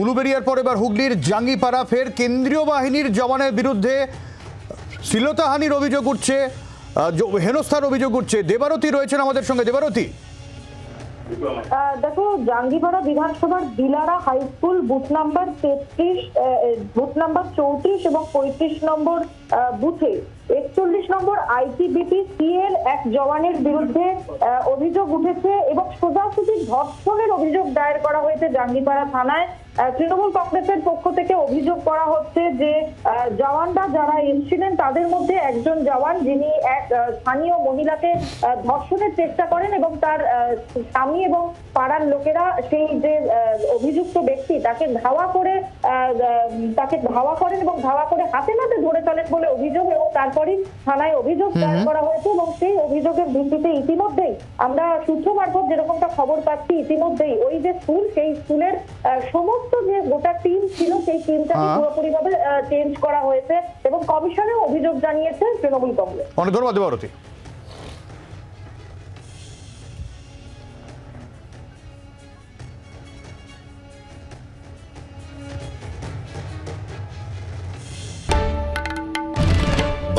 উলুবেরিয়ার পর এবার হুগলির জাঙ্গিপাড়া, ফের কেন্দ্রীয় বাহিনীর জওয়ানের বিরুদ্ধে শ্লীলতাহানির অভিযোগ উঠছে হেনস্থার অভিযোগ উঠছে। দেবারতী রয়েছেন আমাদের সঙ্গে। দেবারতী। দেখো, জাঙ্গিপাড়া বিধানসভার Dilara high school booth number তেত্রিশ বুথ নাম্বার চৌত্রিশ এবং পঁয়ত্রিশ নম্বর বুথে একচল্লিশ নম্বর আইটিবিপি সিএর এক জওয়ানের বিরুদ্ধে অভিযোগ উঠেছে এবং সোজাসুজি ধর্ষণের অভিযোগ দায়ের করা হয়েছে জাঙ্গিপাড়া থানায়। তৃণমূল কংগ্রেসের পক্ষ থেকে অভিযোগ করা হচ্ছে জওয়ানরা যারা এসেছিলেন, তাদের মধ্যে একজন জওয়ান যিনি এক স্থানীয় মহিলাকে ধর্ষণের চেষ্টা করেন এবং তার স্বামী এবং পাড়ার লোকেরা সেই যে অভিযুক্ত ব্যক্তি তাকে ধাওয়া করে তাকে ধাওয়া করেন এবং ধাওয়া করে হাতে নাতে ধরে ফেলেন বলে অভিযোগ এবং তারপরই থানায় অভিযোগ দায়ের করা হয়েছে এবং সেই অভিযোগের ভিত্তিতে ইতিমধ্যেই আমরা সূত্র মারফত যেরকমটা খবর পাচ্ছি ইতিমধ্যেই ওই যে স্কুল সেই স্কুলের সমস্ত যে গোটা টিম ছিল সেই টিমটাকে হ্যাঁ। পুরোপুরিভাবে চেঞ্জ করা হয়েছে এবং কমিশনে অভিযোগ জানিয়েছে তৃণমূল কংগ্রেস। অনেক ধন্যবাদ দেবারতী।